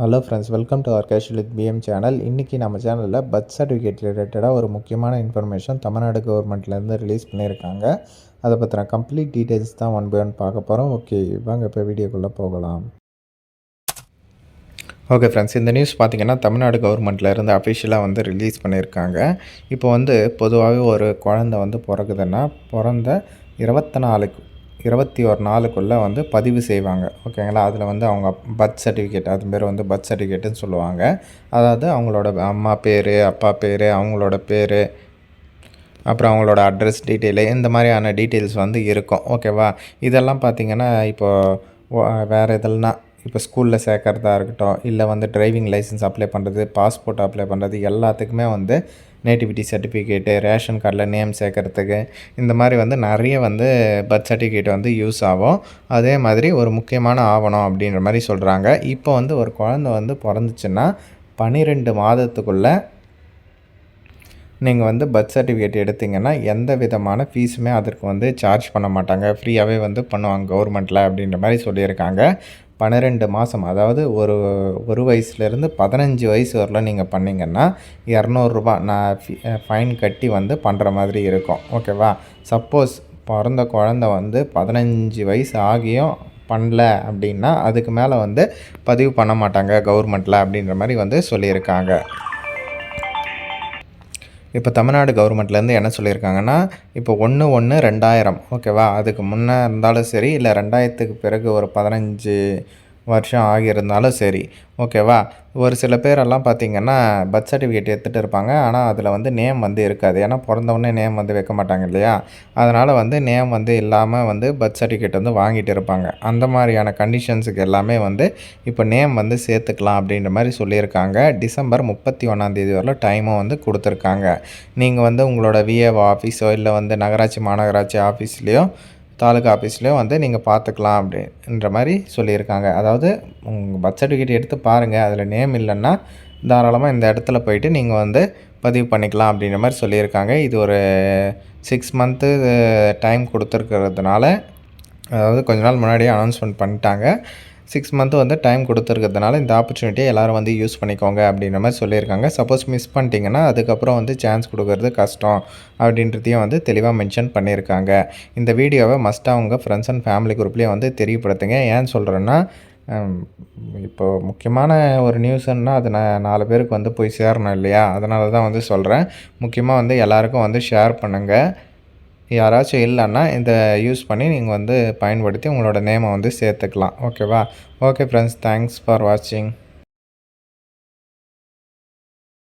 Hello friends welcome to our casual with PM channel இன்றைக்கி நம்ம சேனலில் பர்த் சர்டிஃபிகேட் ரிலேட்டடாக ஒரு முக்கியமான இன்ஃபர்மேஷன் தமிழ்நாடு கவர்மெண்ட்லேருந்து ரிலீஸ் பண்ணியிருக்காங்க. அதை பற்றின கம்ப்ளீட் டீட்டெயில்ஸ் தான் ஒன் பை ஒன் பார்க்க போகிறோம் ஓகே வாங்க இப்போ வீடியோக்குள்ளே போகலாம். ஓகே ஃப்ரெண்ட்ஸ் இந்த நியூஸ் பார்த்தீங்கன்னா தமிழ்நாடு கவர்மெண்ட்லேருந்து அஃபிஷியலாக வந்து ரிலீஸ் பண்ணியிருக்காங்க. இப்போ வந்து பொதுவாகவே ஒரு குழந்த வந்து பிறகுதுன்னா பிறந்த இருபத்தி நாலுக்கு இருபத்தி ஒரு நாளுக்குள்ளே வந்து பதிவு செய்வாங்க. ஓகேங்களா அதில் வந்து அவங்க பர்த் சர்டிஃபிகேட் அது பேர் வந்து பர்த் சர்டிஃபிகேட்டுன்னு சொல்லுவாங்க. அதாவது அவங்களோட அம்மா பேர் அப்பா பேர் அவங்களோட பேர் அப்புறம் அவங்களோட அட்ரஸ் டீட்டெயிலு இந்த மாதிரியான டீட்டெயில்ஸ் வந்து இருக்கும். ஓகேவா இதெல்லாம் பார்த்திங்கன்னா இப்போது வேறு இதெல்லாம் இப்போ ஸ்கூலில் சேர்க்குறதா இருக்கட்டும் இல்லை வந்து டிரைவிங் லைசன்ஸ் அப்ளை பண்ணுறது பாஸ்போர்ட் அப்ளை பண்ணுறது எல்லாத்துக்குமே வந்து நேட்டிவிட்டி சர்டிஃபிகேட்டு ரேஷன் கார்டில் நேம் சேர்க்குறதுக்கு இந்த மாதிரி வந்து நிறைய வந்து பர்த் சர்டிஃபிகேட் வந்து யூஸ் ஆகும். அதே மாதிரி ஒரு முக்கியமான ஆவணம் அப்படின்ற மாதிரி சொல்கிறாங்க இப்போ வந்து ஒரு குழந்த வந்து பிறந்துச்சுன்னா பன்னிரெண்டு மாதத்துக்குள்ளே நீங்கள் வந்து பர்த் சர்டிஃபிகேட் எடுத்திங்கன்னா எந்த விதமான ஃபீஸுமே அதற்கு வந்து சார்ஜ் பண்ண மாட்டாங்க. ஃப்ரீயாகவே வந்து பண்ணுவாங்க கவர்மெண்ட்டில் அப்படின்ற மாதிரி சொல்லியிருக்காங்க. பன்னிரெண்டு மாதம் அதாவது ஒரு ஒரு வயசுலேருந்து பதினஞ்சு வயசு வரலாம் நீங்கள் பண்ணிங்கன்னா இரநூறுபா நான் ஃபைன் கட்டி வந்து பண்ணுற மாதிரி இருக்கும். ஓகேவா? சப்போஸ் பிறந்த குழந்த வந்து பதினஞ்சு வயசு ஆகியும் பண்ணல அப்படின்னா அதுக்கு மேலே வந்து பதிவு பண்ண மாட்டாங்க கவர்மெண்ட்டில் அப்படின்ற மாதிரி வந்து சொல்லியிருக்காங்க. இப்போ தமிழ்நாடு கவர்மெண்ட்லேருந்து என்ன சொல்லியிருக்காங்கன்னா இப்போ ஒன்று ஒன்று ரெண்டாயிரம் ஓகேவா? அதுக்கு முன்னே இருந்தாலும் சரி இல்லை ரெண்டாயிரத்துக்கு பிறகு ஒரு பதினஞ்சு வருஷம் ஆகியிருந்தாலும் சரி. ஓகேவா? ஒரு சில பேரெல்லாம் பார்த்திங்கன்னா பர்த் சர்டிஃபிகேட் எடுத்துகிட்டு இருப்பாங்க. ஆனால் அதில் வந்து நேம் வந்து இருக்காது. ஏன்னா பிறந்தவொடனே நேம் வந்து வைக்க மாட்டாங்க இல்லையா? அதனால் வந்து நேம் வந்து இல்லாமல் வந்து பர்த் சர்டிஃபிகேட் வந்து வாங்கிட்டு இருப்பாங்க. அந்த மாதிரியான கண்டிஷன்ஸுக்கு எல்லாமே வந்து இப்போ நேம் வந்து சேர்த்துக்கலாம் அப்படின்ற மாதிரி சொல்லியிருக்காங்க. டிசம்பர் முப்பத்தி ஒன்றாந்தேதி வரல டைமும் வந்து கொடுத்துருக்காங்க. நீங்கள் வந்து உங்களோட விஏஓ ஆஃபீஸோ இல்லை வந்து நகராட்சி மாநகராட்சி ஆஃபீஸ்லேயோ தாலுக்கா ஆஃபீஸ்லேயும் வந்து நீங்கள் பார்த்துக்கலாம் அப்படின்ற மாதிரி சொல்லியிருக்காங்க. அதாவது உங்கள் பர்த் சர்டிஃபிகேட் எடுத்து பாருங்கள் அதில் நேம் இல்லைன்னா தாராளமாக இந்த இடத்துல போயிட்டு நீங்கள் வந்து பதிவு பண்ணிக்கலாம் அப்படின்ற மாதிரி சொல்லியிருக்காங்க. இது ஒரு சிக்ஸ் மந்த்து டைம் கொடுத்துருக்கிறதுனால அதாவது கொஞ்ச நாள் முன்னாடியே அனௌன்ஸ்மெண்ட் பண்ணிட்டாங்க. சிக்ஸ் மந்த்து வந்து டைம் கொடுத்துருக்கிறதுனால இந்த ஆப்பர்ச்சுனிட்டியை எல்லோரும் வந்து யூஸ் பண்ணிக்கோங்க அப்படின்ற மாதிரி சொல்லியிருக்காங்க. சப்போஸ் மிஸ் பண்ணிட்டீங்கன்னா அதுக்கப்புறம் வந்து சான்ஸ் கொடுக்கறது கஷ்டம் அப்படின்றதையும் வந்து தெளிவாக மென்ஷன் பண்ணியிருக்காங்க. இந்த வீடியோவை மஸ்ட்டாக உங்கள் ஃப்ரெண்ட்ஸ் அண்ட் ஃபேமிலி குரூப்லேயே வந்து தெரியப்படுத்துங்க. ஏன் சொல்கிறேன்னா இப்போ முக்கியமான ஒரு நியூஸுன்னா அது நான் நாலு பேருக்கு வந்து போய் சேரணும் இல்லையா? அதனால தான் வந்து சொல்கிறேன் முக்கியமாக வந்து எல்லாருக்கும் வந்து ஷேர் பண்ணுங்கள் யாராச்சும் இல்லைன்னா இதை யூஸ் பண்ணி நீங்கள் வந்து பயன்படுத்தி உங்களோட நேமை வந்து சேர்த்துக்கலாம். ஓகேவா ஓகே ஃப்ரெண்ட்ஸ் தேங்க்ஸ் ஃபார் வாட்சிங்